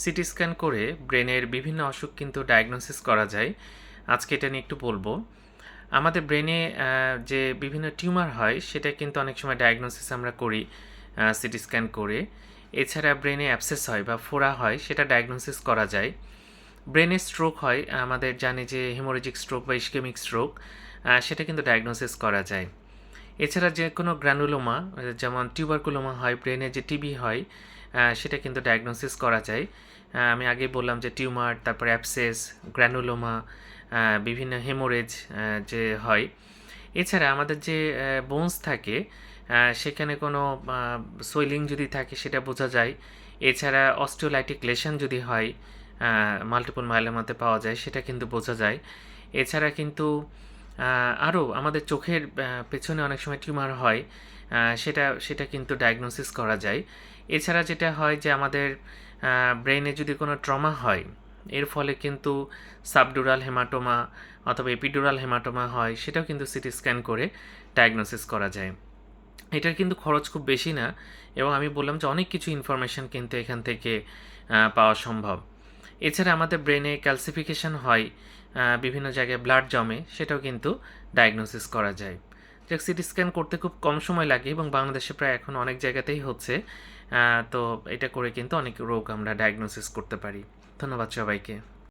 CT scan করে ব্রেনের বিভিন্ন অসুখ কিন্তু ডায়াগনোসিস করা যায়। আজকে এটা নিয়ে একটু বলব। আমাদের ব্রেনে যে বিভিন্ন টিউমার হয়, সেটা কিন্তু অনেক সময় ডায়াগনোসিস আমরা করি সিটি স্ক্যান করে। এছাড়া ব্রেনে অ্যাবসেস হয় বা ফোড়া হয়, সেটা ডায়াগনোসিস করা যায়। ব্রেনে স্ট্রোক হয়, আমাদের জানি যে হেমোরেজিক স্ট্রোক বা ইস্কেমিক স্ট্রোক সেটা কিন্তু ডায়াগনোসিস করা যায়। এছাড়া যে কোনো গ্রানুলোমা, যেমন টিউবারকুলোমা হয়, ব্রেনে যে টিবি হয় সেটা কিন্তু ডায়াগনোসিস করা যায়। আমি আগে বললাম যে টিউমার, তারপর অ্যাপসেস গ্র্যানুলোমা বিভিন্ন হেমোরেজ যে হয়। এছাড়া আমাদের যে বোনস থাকে সেখানে কোনো সোয়েলিং যদি থাকে সেটা বোঝা যায়। এছাড়া অস্টিওলাইটিক লেশন যদি হয় মাল্টিপল মাইলোমাতে পাওয়া যায়, সেটা কিন্তু বোঝা যায়। এছাড়া কিন্তু আরও আমাদের চোখের পেছনে অনেক সময় টিউমার হয় সেটা সেটা কিন্তু ডায়াগনোসিস করা যায়। এছাড়া যেটা হয় যে আমাদের ব্রেনে যদি কোনো ট্রমা হয়, এর ফলে কিন্তু সাবডুরাল হেমাটোমা অথবা এপিডুরাল হেমাটোমা হয়, সেটাও কিন্তু সিটি স্ক্যান করে ডায়াগনোসিস করা যায়। এটার কিন্তু খরচ খুব বেশি না এবং আমি বললাম যে অনেক কিছু ইনফরমেশন কিন্তু এখান থেকে পাওয়া সম্ভব। এছাড়া আমাদের ব্রেনে ক্যালসিফিকেশন হয় বিভিন্ন জায়গায় ব্লাড জমে, সেটাও কিন্তু ডায়াগনোসিস করা যায়। যাক সিটি স্ক্যান করতে খুব কম সময় লাগে এবং বাংলাদেশে প্রায় এখন অনেক জায়গাতেই হচ্ছে। তো এটা করে কিন্তু অনেক রোগ আমরা ডায়াগনোসিস করতে পারি। ধন্যবাদ সবাইকে।